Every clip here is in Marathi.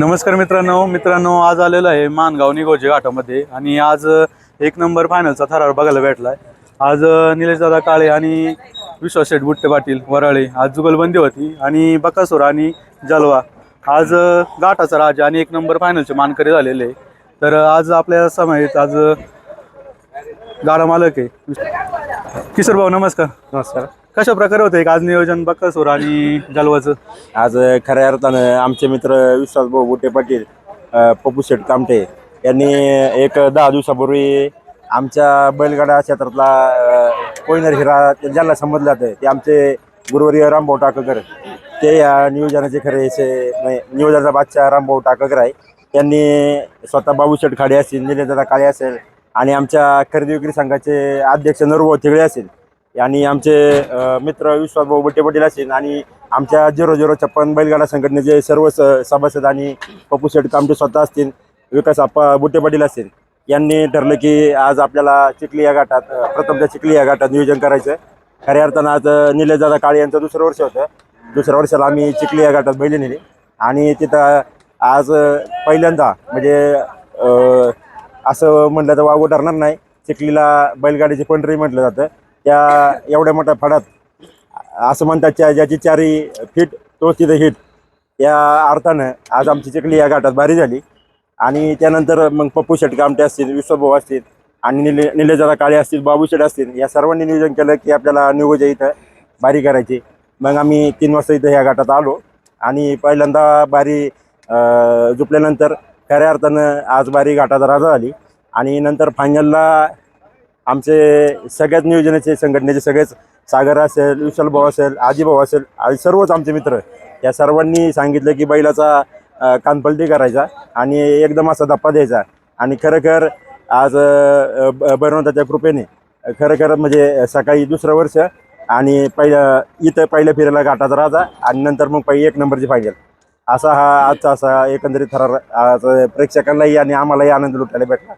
नमस्कार मित्रांनो मित्रांनो आज आलेलो आहे मानगाव निगोजे घाटामध्ये आणि आज एक नंबर फायनलचा थरार बघायला भेटलाय. आज निलेश निलेशदादा काळे आणि विश्वास शेठ बुट्टे पाटील वराळे आज जुगलबंदी होती आणि बकासूर आणि जलवा. आज गाठाचा घाटाचा राजा आणि एक नंबर फायनलचे मानकरी झालेले आहे. तर आज आपल्या समयेत आज गाडा मालक आहे. किशोर भाऊ नमस्कार. नमस्कार. कशा प्रकारे होतं आज नियोजन? बकासूर आणि जलवाचं? आज खऱ्या अर्थानं आमचे मित्र विश्वास भाऊ बुटे पाटील अ, पप्पू शेठ कामटे यांनी एक दहा दिवसापूर्वी आमच्या बैलगाडा क्षेत्रातला अ, कोयनर हिरा ते ज्यांना समजलं जातं ते आमचे गुरुवर्य रामभाऊ टाककर ते या नियोजनाचे खरे असे म्हणजे नियोजनाचा बादशाह रामभाऊ टाककर आहे. त्यांनी स्वतः बाबू शेठ खाडे असतील निलेदादा काळे असेल आणि आमच्या खरेदी विक्री संघाचे अध्यक्ष नरभाऊ थिगळे असेल. आणि आमचे मित्र विश्वासभाऊ बट्टे पाटील असेल आणि आमच्या झिरो झिरो छप्पन बैलगाडा संघटनेचे सर्व स- सभासद आणि पप्पू शेठ कामटे स्वतः असतील विकास आप्पा बुट्टे पाटील असेल यांनी ठरलं की आज आपल्याला चिखली या घाटात अ, चिखली या घाटात नियोजन करायचं. खऱ्या अर्थानं आज अ, निलेशदादा काळे यांचं दुसरं वर्ष होतं. दुसऱ्या वर्षाला आम्ही चिखली या घाटात बैली नेली. आणि तिथं आज पहिल्यांदा म्हणजे असं म्हटलं तर वागू ठरणार नाही. चिखलीला बैलगाडीची पंढरी म्हटलं जातं. त्या एवढ्या मोठ्या फडात असं म्हणतात त्या ज्याची चारी फिट तोच तिथं हिट या अर्थानं आज आमची चिखली या घाटात भारी झाली. आणि त्यानंतर मग पप्पू शेट आमटे असतील विश्वभाऊ असतील आणि निले निलेजरा काळे असतील बाबू शेट असतील या सर्वांनी नियोजन केलं की आपल्याला निवोजा इथं बारी करायची. मग आम्ही तीन वाजता इथं ह्या घाटात आलो. आणि पहिल्यांदा बारी झोपल्यानंतर झुपल्यानंतर खऱ्या अर्थानं आज बारी घाटात राजा झाली. आणि नंतर फायनलला आमचे सगळ्याच नियोजनाचे संघटनेचे सगळेच सागर असेल विशाल भाऊ असेल आजीभाऊ असेल आणि सर्वच आमचे मित्र या सर्वांनी सांगितलं की बैलाचा कानपलटी करायचा आणि एकदम असा धप्पा द्यायचा. आणि खरंखर आज अं, ब- भगवंताच्या कृपेने खरोखर म्हणजे सकाळी दुसरं वर्ष आणि पहिलं इथं पहिल्या फिरायला घाटाचा राजा आणि नंतर मग पहिली एक नंबरची फायनल असा हा आजचा असा एकंदरीत थरार आज प्रेक्षकांनाही आणि आम्हालाही आनंद लुटायला भेटला.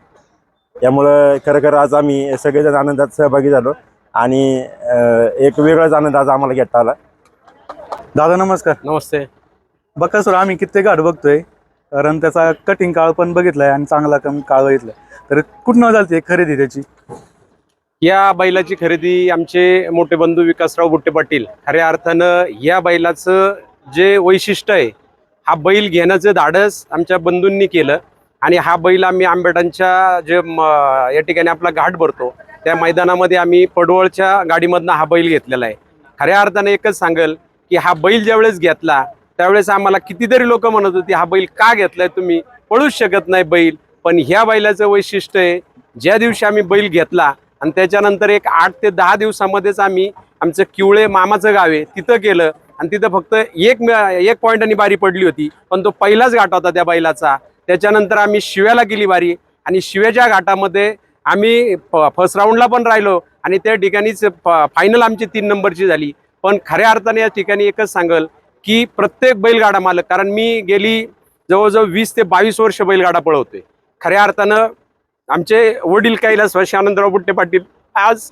त्यामुळं खरोखर आज आम्ही सगळेजण आनंदात सहभागी झालो आणि एक वेगळाच आनंद आज आम्हाला घेता आला. दादा नमस्कार. नमस्ते. बकासूर आम्ही कित्येक घाट बघतोय कारण त्याचा कटिंग काळ पण बघितलाय आणि चांगला कम काळ बघितलाय. तर कुठनं झालती खरेदी त्याची? या बैलाची खरेदी आमचे मोठे बंधू विकासराव बुट्टे पाटील. खऱ्या अर्थानं या बैलाचं जे वैशिष्ट्य आहे हा बैल घेण्याचं धाडस आमच्या बंधूंनी केलं आणि हा बैल आम्ही आंबेडांच्या जे म- या ठिकाणी आपला घाट भरतो त्या मैदानामध्ये आम्ही पडवळच्या गाडीमधनं हा बैल घेतलेला आहे. खऱ्या अर्थानं एकच सांगेल की हा बैल ज्यावेळेस घेतला त्यावेळेस आम्हाला कितीतरी लोक म्हणत होती हा बैल का घेतलाय तुम्ही? पळूच शकत नाही बैल. पण ह्या बैलाचं वैशिष्ट्य आहे ज्या दिवशी आम्ही बैल घेतला आणि त्याच्यानंतर एक आठ ते दहा दिवसामध्येच आम्ही आमचं किवळे मामाचं गाव आहे तिथं केलं. आणि तिथं फक्त एक एक एक आणि बारी पडली होती. पण तो पहिलाच घाट होता त्या बैलाचा. त्याच्यानंतर आम्ही शिव्याला गेली बारी. आणि शिव्याच्या घाटामध्ये आम्ही फर्स्ट राऊंडला पण राहिलो. आणि त्या ठिकाणीच फायनल आमची तीन नंबरची झाली. पण खऱ्या अर्थाने या ठिकाणी एकच सांगल की प्रत्येक बैलगाडा मालक कारण मी गेली जवळजवळ वीस ते बावीस वर्ष बैलगाडा पळवतोय. खऱ्या अर्थानं आमचे वडील कैलासवासी आनंदराव बुट्टे पाटील आज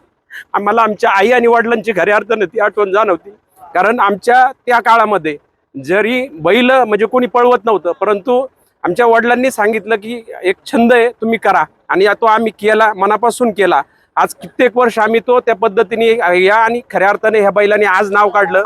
आम्हाला आमच्या आई आणि वडिलांची खऱ्या अर्थानं ती आठवण जाणवती. कारण आमच्या त्या काळामध्ये जरी बैल म्हणजे कोणी पळवत नव्हतं परंतु आमच्या वडिलांनी सांगितलं की एक छंद आहे तुम्ही करा. आणि तो आम्ही केला मनापासून केला. आज कित्येक वर्ष आम्ही तो त्या पद्धतीने या आणि खऱ्या अर्थाने ह्या बैलाने आज नाव काढलं.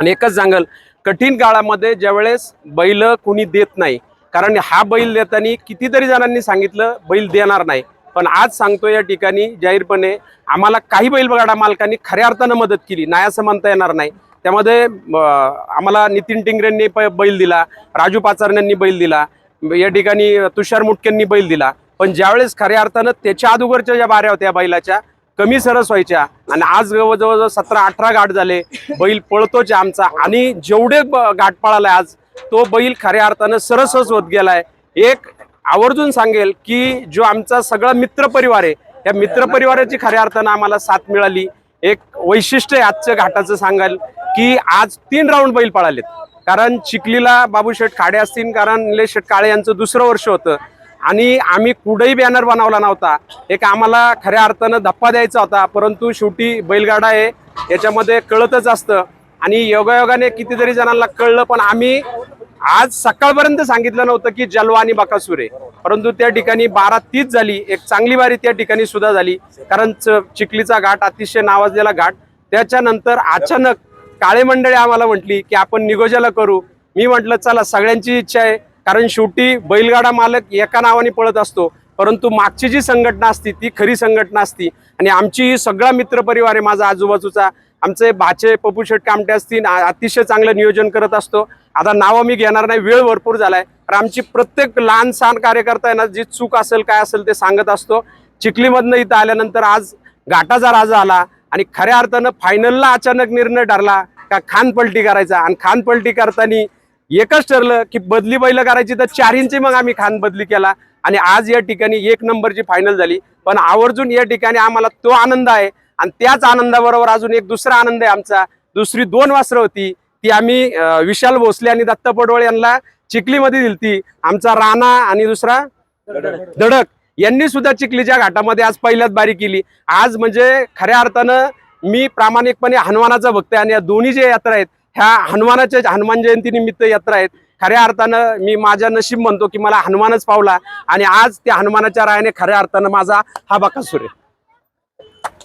आणि एकच सांगल कठीण काळामध्ये ज्यावेळेस बैल कुणी देत नाही कारण हा बैल देताना कितीतरी जणांनी सांगितलं बैल देणार नाही. पण आज सांगतो या ठिकाणी जाहीरपणे आम्हाला काही बैलगाडा मालकांनी खऱ्या अर्थानं मदत केली. नाही असं म्हणता येणार नाही. त्यामध्ये आम्हाला नितीन टिंगरेंनी प- बैल दिला राजू पाचारण्यांनी बैल दिला या ठिकाणी तुषार मुटकेंनी बैल दिला. पण ज्यावेळेस खऱ्या अर्थानं त्याच्या अदुगरच्या ज्या बाऱ्या होत्या बैलाच्या कमी सरस व्हायच्या आणि आज जवळजवळ सतरा अठरा गाठ झाले. बैल पळतोच आमचा आणि जेवढे ब- गाठ पळालाय आज तो बैल खऱ्या अर्थानं सरसच होत गेलाय. एक आवर्जून सांगेल की जो आमचा सगळा मित्रपरिवार आहे त्या मित्रपरिवाराची खऱ्या अर्थानं आम्हाला साथ मिळाली. एक वैशिष्ट्य आहे आजच्या घाटाचं सांगाल की आज तीन राऊंड बैल पळालेत. कारण चिखलीला बाबूशेठ खाडे असतील कारण निलेश शेठ काळे यांचं दुसरं वर्ष होतं. आणि आम्ही कुठेही बॅनर बनवला नव्हता. एक आम्हाला खऱ्या अर्थानं धप्पा द्यायचा होता परंतु शेवटी बैलगाडा आहे याच्यामध्ये कळतच असतं. आणि योगायोगाने कितीतरी जणांना कळलं पण आम्ही आज सकाळपर्यंत सांगितलं नव्हतं की जलवा आणि बकासूर आहे. परंतु त्या ठिकाणी बारा तीस झाली एक चांगली बारी त्या ठिकाणी सुद्धा झाली. कारण च- चिखलीचा घाट अतिशय नावाजलेला घाट. त्याच्यानंतर अचानक काळे मंडळी आम्हाला म्हटली की आपण निगोजाला करू. मी म्हटलं चला सगळ्यांची इच्छा आहे. कारण शेवटी बैलगाडा मालक एका नावाने पळत असतो. परंतु मागची जी संघटना असती ती खरी संघटना असती. आणि आमची ही सगळा मित्रपरिवार आहे माझा आजूबाजूचा. आमचे भाचे पप्पू शेट कामटे असतील अतिशय चांगलं नियोजन करत असतो. आता नावं मी घेणार नाही वेळ भरपूर झालाय. तर आमची प्रत्येक लहान सहान कार्यकर्ता आहे ना जी चूक असेल काय असेल ते सांगत असतो. चिखलीमधनं इथं आल्यानंतर आज घाटाचा राजा आला आणि खऱ्या अर्थानं फायनलला अचानक निर्णय ठरला का खान पलटी करायचा. आणि खान पलटी करताना एकच ठरलं की बदली बैल करायची तर चार इंची मग आम्ही खान बदली केला. आणि आज या ठिकाणी एक नंबरची फायनल झाली. पण आवर्जून या ठिकाणी आम्हाला तो आनंद आहे. आणि त्याच आनंदाबरोबर अजून एक दुसरा आनंद आहे आमचा. दुसरी दोन वासरं होती ती आम्ही विशाल भोसले आणि दत्त पडवळ यांना चिखलीमध्ये दिलती आमचा राणा आणि दुसरा धडक यांनी सुद्धा चिखलीच्या घाटामध्ये आज पहिल्याच बारी केली. आज म्हणजे खऱ्या अर्थानं मी प्रामाणिकपणे हनुमानाचा भक्त आहे आणि या दोन्ही जे यात्रा आहेत ह्या हनुमानाच्या हनुमान जयंती निमित्त यात्रा आहेत. खऱ्या अर्थानं मी माझ्या नशीब म्हणतो की मला हनुमानच पावला आणि आज त्या हनुमानाच्या रायाने खऱ्या अर्थानं माझा हा बाका आहे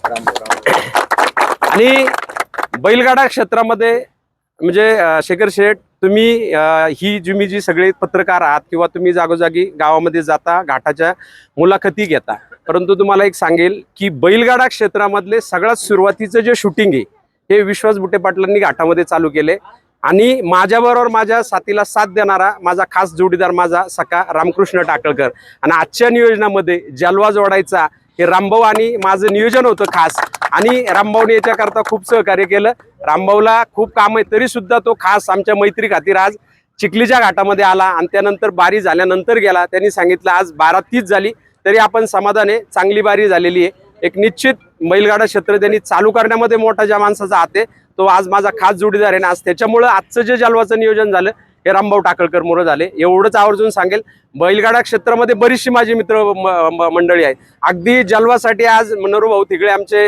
आणि बैलगाडा क्षेत्रामध्ये म्हणजे शेखर शेठ तुम्ही ही तुम्ही जी सगळे पत्रकार आहात किंवा तुम्ही जागोजागी गावामध्ये जाता घाटाच्या मुलाखती घेता परंतु तुम्हाला एक सांगेल की बैलगाडा क्षेत्रामधले सगळ्यात सुरुवातीचं जे शूटिंग आहे हे विश्वास बुटे पाटलांनी घाटामध्ये चालू केले. आणि माझ्याबरोबर माझ्या साथीला साथ देणारा माझा खास जोडीदार माझा सखा रामकृष्ण टाकळकर. आणि आजच्या नियोजनामध्ये जलवा जोडायचा हे रामभाऊ आणि माझं नियोजन होतं खास. आणि रामभाऊने याच्याकरता खूप सहकार्य केलं. रामभाऊला खूप काम आहे तरी सुद्धा तो खास आमच्या मैत्री खातीर आज चिखलीच्या घाटामध्ये आला आणि त्यानंतर बारी झाल्यानंतर गेला. त्यांनी सांगितलं आज बारा तीस झाली तरी आपण समाधान आहे चांगली बारी झालेली आहे. एक निश्चित बैलगाडा क्षेत्र त्यांनी चालू करण्यामध्ये मोठा ज्या माणसाचा हात आहे तो आज माझा खास जोडीदार आहे. आणि आज त्याच्यामुळं आजचं जे जलवाचं नियोजन झालं हे रामभाऊ टाकळकर मोरं झाले. एवढंच आवर्जून सांगेल बैलगाडा क्षेत्रामध्ये बरीचशी माझी मित्र म- म- मंडळी आहेत. अगदी जलवासाठी आज मनोहर तिकडे आमचे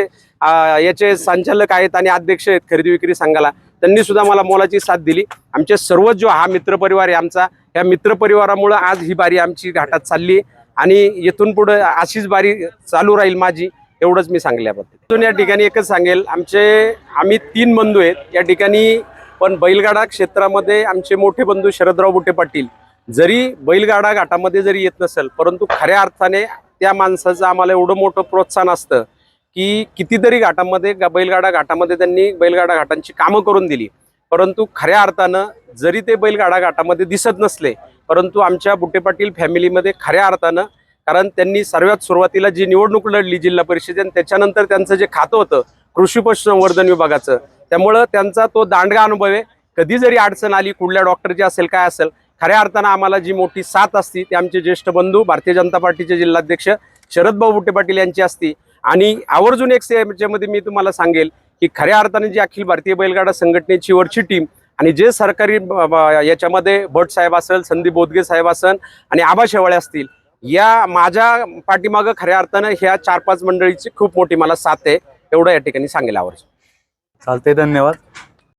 याचे संचालक आहेत आणि अध्यक्ष आहेत खरेदी विक्री संघाला. त्यांनी सुद्धा मला मोलाची साथ दिली. आमचे सर्वच जो हा मित्रपरिवार आहे आमचा या मित्रपरिवारामुळं आज ही बारी आमची घाटात चालली आहे. आणि येथून पुढं अशीच बारी चालू राहील माझी एवढंच मी सांगल्याबद्दल अजून या ठिकाणी एकच सांगेल आमचे आम्ही तीन बंधू आहेत. या ठिकाणी पण बैलगाडा क्षेत्रामध्ये आमचे मोठे बंधू शरदराव बुटे पाटील जरी बैलगाडा घाटामध्ये जरी येत नसेल परंतु खऱ्या अर्थाने त्या माणसाचं आम्हाला एवढं मोठं प्रोत्साहन असतं की कितीतरी घाटामध्ये बैलगाडा घाटामध्ये त्यांनी बैलगाडा घाटांची कामं करून दिली. परंतु खऱ्या अर्थानं जरी ते बैलगाडा घाटामध्ये दिसत नसले परंतु आमच्या बुटे पाटील फॅमिलीमध्ये खऱ्या अर्थानं कारण त्यांनी सर्वात सुरुवातीला जी निवडणूक लढली जिल्हा परिषदेत आणि त्याच्यानंतर त्यांचं जे खातं होतं कृषी पशुसंवर्धन विभागाचं त्यामुळं त्यांचा तो दांडगा अनुभव आहे. कधी जरी अडचण आली कुठल्या डॉक्टरची असेल काय असेल खऱ्या अर्थानं आम्हाला जी मोठी साथ असती ते आमचे ज्येष्ठ बंधू भारतीय जनता पार्टीचे जिल्हाध्यक्ष शरदभाऊ बुट्टे पाटील यांची असती. आणि आवर्जून एक से- याच्यामध्ये मी तुम्हाला सांगेल की खऱ्या अर्थाने जी अखिल भारतीय बैलगाडा संघटनेची वरची टीम आणि जे सरकारी याच्यामध्ये भट साहेब असेल संदीप बोदगे साहेब असेल आणि आबा शेवाळे असतील या माझ्या पाठीमागं खऱ्या अर्थानं ह्या चार पाच मंडळीची खूप मोठी मला साथ आहे एवढं या ठिकाणी सांगेल आवर्जून. चालतंय धन्यवाद.